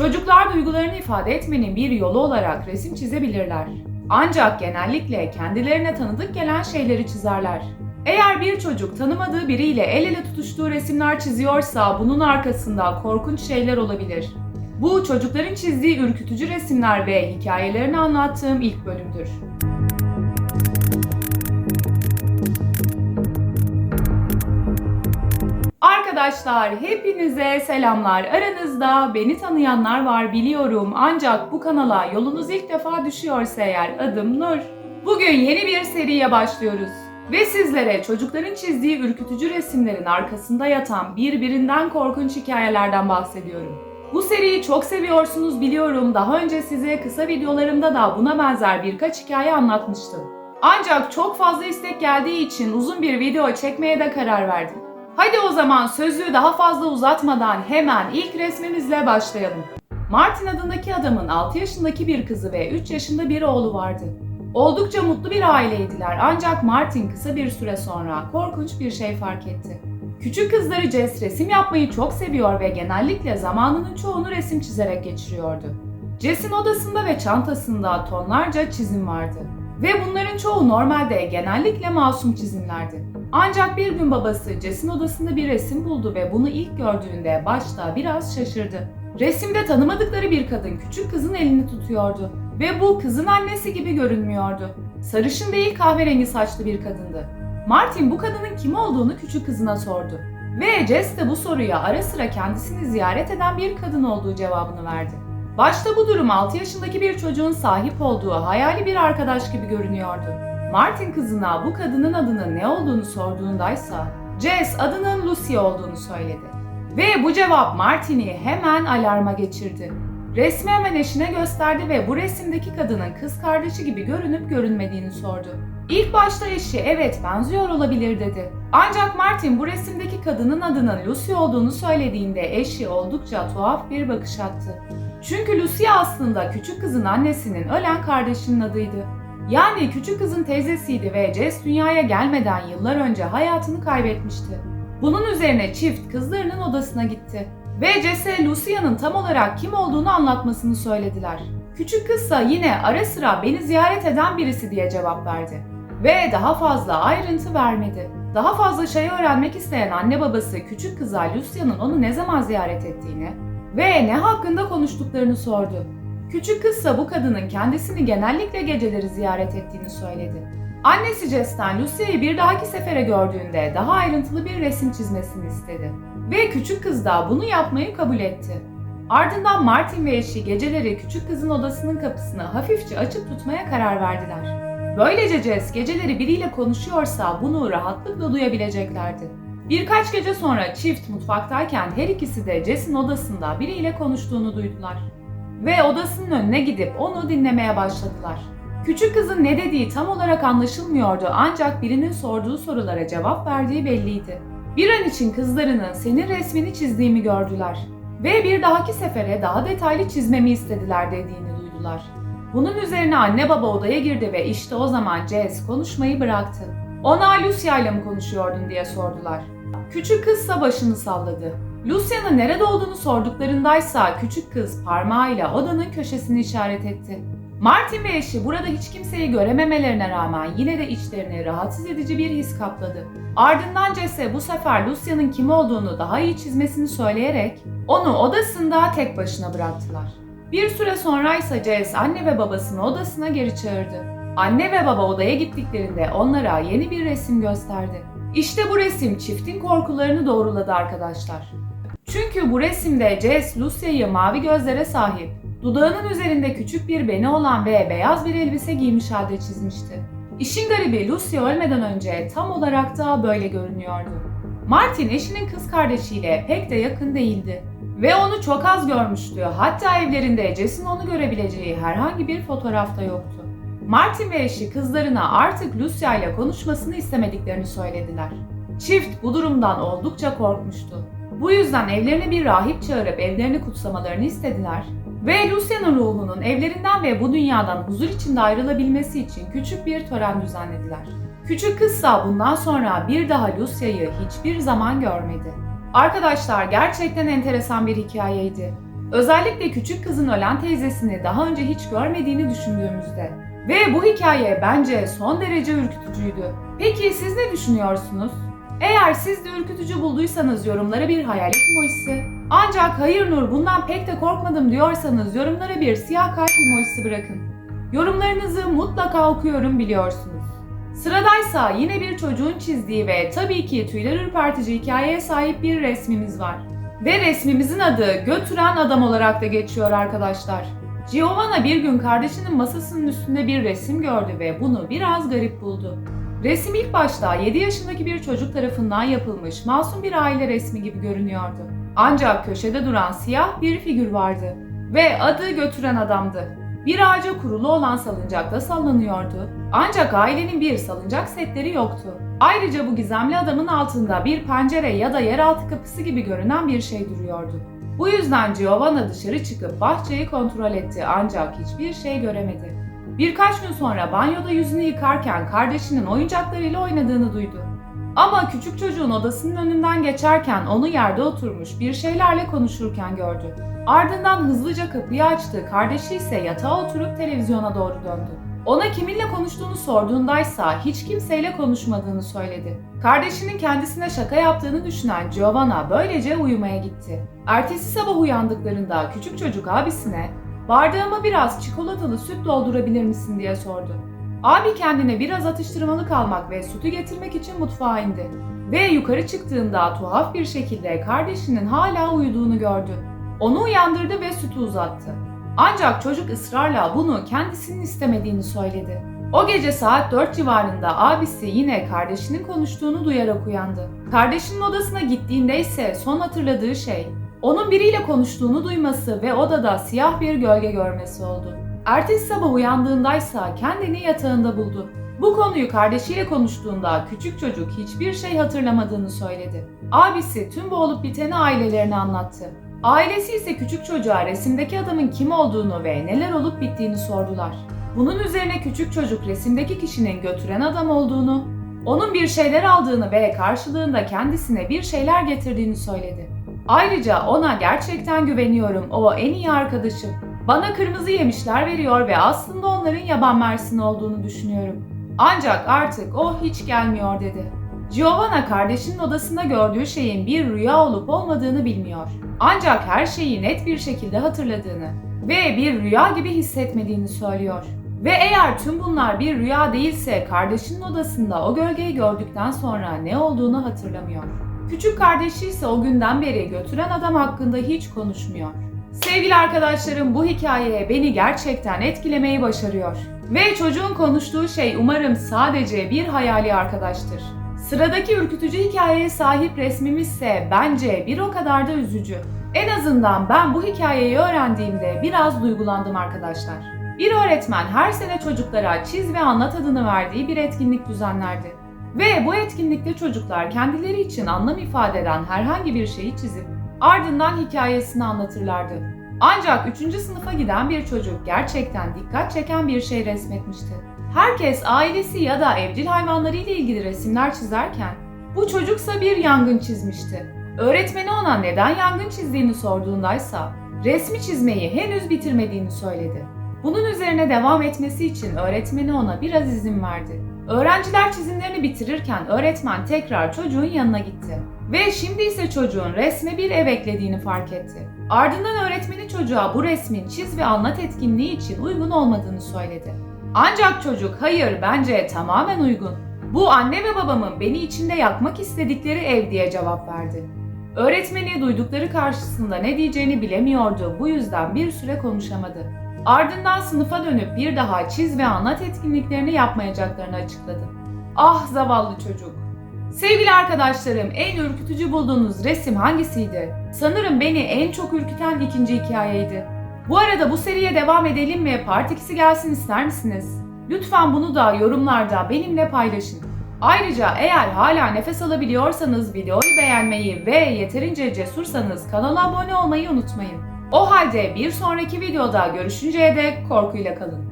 Çocuklar duygularını ifade etmenin bir yolu olarak resim çizebilirler. Ancak genellikle kendilerine tanıdık gelen şeyleri çizerler. Eğer bir çocuk tanımadığı biriyle el ele tutuştuğu resimler çiziyorsa bunun arkasında korkunç şeyler olabilir. Bu çocukların çizdiği ürkütücü resimler ve hikayelerini anlattığım ilk bölümdür. Arkadaşlar hepinize selamlar. Aranızda beni tanıyanlar var biliyorum. Ancak bu kanala yolunuz ilk defa düşüyorsa eğer adım Nur. Bugün yeni bir seriye başlıyoruz. Ve sizlere çocukların çizdiği ürkütücü resimlerin arkasında yatan birbirinden korkunç hikayelerden bahsediyorum. Bu seriyi çok seviyorsunuz biliyorum. Daha önce size kısa videolarımda da buna benzer birkaç hikaye anlatmıştım. Ancak çok fazla istek geldiği için uzun bir video çekmeye de karar verdim. Hadi o zaman sözü daha fazla uzatmadan hemen ilk resmimizle başlayalım. Martin adındaki adamın 6 yaşındaki bir kızı ve 3 yaşında bir oğlu vardı. Oldukça mutlu bir aileydiler ancak Martin kısa bir süre sonra korkunç bir şey fark etti. Küçük kızları Jess resim yapmayı çok seviyor ve genellikle zamanının çoğunu resim çizerek geçiriyordu. Jess'in odasında ve çantasında tonlarca çizim vardı. Ve bunların çoğu normalde genellikle masum çizimlerdi. Ancak bir gün babası Jess'in odasında bir resim buldu ve bunu ilk gördüğünde başta biraz şaşırdı. Resimde tanımadıkları bir kadın küçük kızın elini tutuyordu ve bu kızın annesi gibi görünmüyordu. Sarışın değil kahverengi saçlı bir kadındı. Martin bu kadının kim olduğunu küçük kızına sordu. Ve Jess de bu soruya ara sıra kendisini ziyaret eden bir kadın olduğu cevabını verdi. Başta bu durum 6 yaşındaki bir çocuğun sahip olduğu hayali bir arkadaş gibi görünüyordu. Martin kızına bu kadının adının ne olduğunu sorduğundaysa Jess adının Lucy olduğunu söyledi. Ve bu cevap Martin'i hemen alarma geçirdi. Resmi hemen eşine gösterdi ve bu resimdeki kadının kız kardeşi gibi görünüp görünmediğini sordu. İlk başta eşi evet benziyor olabilir dedi. Ancak Martin bu resimdeki kadının adının Lucy olduğunu söylediğinde eşi oldukça tuhaf bir bakış attı. Çünkü Lucy aslında küçük kızın annesinin ölen kardeşinin adıydı. Yani küçük kızın teyzesiydi ve Jess dünyaya gelmeden yıllar önce hayatını kaybetmişti. Bunun üzerine çift kızlarının odasına gitti. Ve Jess'e Lucia'nın tam olarak kim olduğunu anlatmasını söylediler. Küçük kızsa yine ara sıra beni ziyaret eden birisi diye cevap verdi. Ve daha fazla ayrıntı vermedi. Daha fazla şey öğrenmek isteyen anne babası küçük kıza Lucia'nın onu ne zaman ziyaret ettiğini ve ne hakkında konuştuklarını sordu. Küçük kızsa bu kadının kendisini genellikle geceleri ziyaret ettiğini söyledi. Annesi Jess'ten Lucia'yı bir dahaki sefere gördüğünde daha ayrıntılı bir resim çizmesini istedi. Ve küçük kız da bunu yapmayı kabul etti. Ardından Martin ve eşi geceleri küçük kızın odasının kapısını hafifçe açıp tutmaya karar verdiler. Böylece Jess geceleri biriyle konuşuyorsa bunu rahatlıkla duyabileceklerdi. Birkaç gece sonra çift mutfaktayken her ikisi de Jess'in odasında biriyle konuştuğunu duydular. Ve odasının önüne gidip onu dinlemeye başladılar. Küçük kızın ne dediği tam olarak anlaşılmıyordu ancak birinin sorduğu sorulara cevap verdiği belliydi. Bir an için kızlarının senin resmini çizdiğimi gördüler ve bir dahaki sefere daha detaylı çizmemi istediler dediğini duydular. Bunun üzerine anne baba odaya girdi ve işte o zaman Jess konuşmayı bıraktı. Ona Lucia ile mi konuşuyordun diye sordular. Küçük kızsa başını salladı. Lucia'nın nerede olduğunu sorduklarındaysa küçük kız parmağıyla odanın köşesini işaret etti. Martin ve eşi burada hiç kimseyi görememelerine rağmen yine de içlerini rahatsız edici bir his kapladı. Ardından Jesse bu sefer Lucia'nın kim olduğunu daha iyi çizmesini söyleyerek onu odasında tek başına bıraktılar. Bir süre sonra ise Jess anne ve babasını odasına geri çağırdı. Anne ve baba odaya gittiklerinde onlara yeni bir resim gösterdi. İşte bu resim çiftin korkularını doğruladı arkadaşlar. Çünkü bu resimde Jess Lucia'yı mavi gözlere sahip, dudağının üzerinde küçük bir beni olan ve beyaz bir elbise giymiş halde çizmişti. İşin garibi Lucia ölmeden önce tam olarak da böyle görünüyordu. Martin eşinin kız kardeşiyle pek de yakın değildi. Ve onu çok az görmüştü. Hatta evlerinde Jess'in onu görebileceği herhangi bir fotoğrafta yoktu. Martin ve eşi kızlarına artık Lucia ile konuşmasını istemediklerini söylediler. Çift bu durumdan oldukça korkmuştu. Bu yüzden evlerine bir rahip çağırıp evlerini kutsamalarını istediler ve Lucia'nın ruhunun evlerinden ve bu dünyadan huzur içinde ayrılabilmesi için küçük bir tören düzenlediler. Küçük kızsa bundan sonra bir daha Lucia'yı hiçbir zaman görmedi. Arkadaşlar gerçekten enteresan bir hikayeydi. Özellikle küçük kızın ölen teyzesini daha önce hiç görmediğini düşündüğümüzde. Ve bu hikaye bence son derece ürkütücüydü. Peki siz ne düşünüyorsunuz? Eğer siz de ürkütücü bulduysanız yorumlara bir hayalet emojisi. Ancak hayır Nur bundan pek de korkmadım diyorsanız yorumlara bir siyah kalp emojisi bırakın. Yorumlarınızı mutlaka okuyorum biliyorsunuz. Sıradaysa yine bir çocuğun çizdiği ve tabii ki tüyler ürpertici hikayeye sahip bir resmimiz var. Ve resmimizin adı Götüren Adam olarak da geçiyor arkadaşlar. Giovanna bir gün kardeşinin masasının üstünde bir resim gördü ve bunu biraz garip buldu. Resim ilk başta 7 yaşındaki bir çocuk tarafından yapılmış masum bir aile resmi gibi görünüyordu. Ancak köşede duran siyah bir figür vardı ve adı götüren adamdı. Bir ağaca kurulu olan salıncakta sallanıyordu. Ancak ailenin bir salıncak setleri yoktu. Ayrıca bu gizemli adamın altında bir pencere ya da yeraltı kapısı gibi görünen bir şey duruyordu. Bu yüzden Giovanna dışarı çıkıp bahçeyi kontrol etti ancak hiçbir şey göremedi. Birkaç gün sonra banyoda yüzünü yıkarken kardeşinin oyuncaklarıyla oynadığını duydu. Ama küçük çocuğun odasının önünden geçerken onu yerde oturmuş bir şeylerle konuşurken gördü. Ardından hızlıca kapıyı açtı, kardeşi ise yatağa oturup televizyona doğru döndü. Ona kiminle konuştuğunu sorduğundaysa hiç kimseyle konuşmadığını söyledi. Kardeşinin kendisine şaka yaptığını düşünen Giovanna böylece uyumaya gitti. Ertesi sabah uyandıklarında küçük çocuk abisine bardağıma biraz çikolatalı süt doldurabilir misin diye sordu. Abi kendine biraz atıştırmalık almak ve sütü getirmek için mutfağa indi. Ve yukarı çıktığında tuhaf bir şekilde kardeşinin hala uyuduğunu gördü. Onu uyandırdı ve sütü uzattı. Ancak çocuk ısrarla bunu kendisinin istemediğini söyledi. O gece saat 4 civarında abisi yine kardeşinin konuştuğunu duyarak uyandı. Kardeşinin odasına gittiğinde ise son hatırladığı şey onun biriyle konuştuğunu duyması ve odada siyah bir gölge görmesi oldu. Ertesi sabah uyandığındaysa kendini yatağında buldu. Bu konuyu kardeşiyle konuştuğunda küçük çocuk hiçbir şey hatırlamadığını söyledi. Abisi tüm bu olup biteni ailelerine anlattı. Ailesi ise küçük çocuğa resimdeki adamın kim olduğunu ve neler olup bittiğini sordular. Bunun üzerine küçük çocuk resimdeki kişinin götüren adam olduğunu, onun bir şeyler aldığını ve karşılığında kendisine bir şeyler getirdiğini söyledi. Ayrıca ona gerçekten güveniyorum, o en iyi arkadaşım. Bana kırmızı yemişler veriyor ve aslında onların yaban mersini olduğunu düşünüyorum. Ancak artık o hiç gelmiyor dedi. Giovanna kardeşinin odasında gördüğü şeyin bir rüya olup olmadığını bilmiyor. Ancak her şeyi net bir şekilde hatırladığını ve bir rüya gibi hissetmediğini söylüyor. Ve eğer tüm bunlar bir rüya değilse kardeşinin odasında o gölgeyi gördükten sonra ne olduğunu hatırlamıyor. Küçük kardeşi ise o günden beri götüren adam hakkında hiç konuşmuyor. Sevgili arkadaşlarım bu hikayeye beni gerçekten etkilemeyi başarıyor. Ve çocuğun konuştuğu şey umarım sadece bir hayali arkadaştır. Sıradaki ürkütücü hikayeye sahip resmimizse bence bir o kadar da üzücü. En azından ben bu hikayeyi öğrendiğimde biraz duygulandım arkadaşlar. Bir öğretmen her sene çocuklara çiz ve anlat adını verdiği bir etkinlik düzenlerdi. Ve bu etkinlikte çocuklar kendileri için anlam ifade eden herhangi bir şeyi çizip ardından hikayesini anlatırlardı. Ancak 3. sınıfa giden bir çocuk gerçekten dikkat çeken bir şey resmetmişti. Herkes ailesi ya da evcil hayvanları ile ilgili resimler çizerken bu çocuksa bir yangın çizmişti. Öğretmeni ona neden yangın çizdiğini sorduğundaysa resmi çizmeyi henüz bitirmediğini söyledi. Bunun üzerine devam etmesi için öğretmeni ona biraz izin verdi. Öğrenciler çizimlerini bitirirken öğretmen tekrar çocuğun yanına gitti. Ve şimdi ise çocuğun resme bir ev eklediğini fark etti. Ardından öğretmeni çocuğa bu resmin çiz ve anlat etkinliği için uygun olmadığını söyledi. Ancak çocuk hayır bence tamamen uygun. Bu anne ve babamın beni içinde yakmak istedikleri ev diye cevap verdi. Öğretmeni duydukları karşısında ne diyeceğini bilemiyordu. Bu yüzden bir süre konuşamadı. Ardından sınıfa dönüp bir daha çiz ve anlat etkinliklerini yapmayacaklarını açıkladı. Ah zavallı çocuk. Sevgili arkadaşlarım, en ürkütücü bulduğunuz resim hangisiydi? Sanırım beni en çok ürküten ikinci hikayeydi. Bu arada bu seriye devam edelim mi? Part 2'si gelsin ister misiniz? Lütfen bunu da yorumlarda benimle paylaşın. Ayrıca eğer hala nefes alabiliyorsanız videoyu beğenmeyi ve yeterince cesursanız kanala abone olmayı unutmayın. O halde bir sonraki videoda görüşünceye dek korkuyla kalın.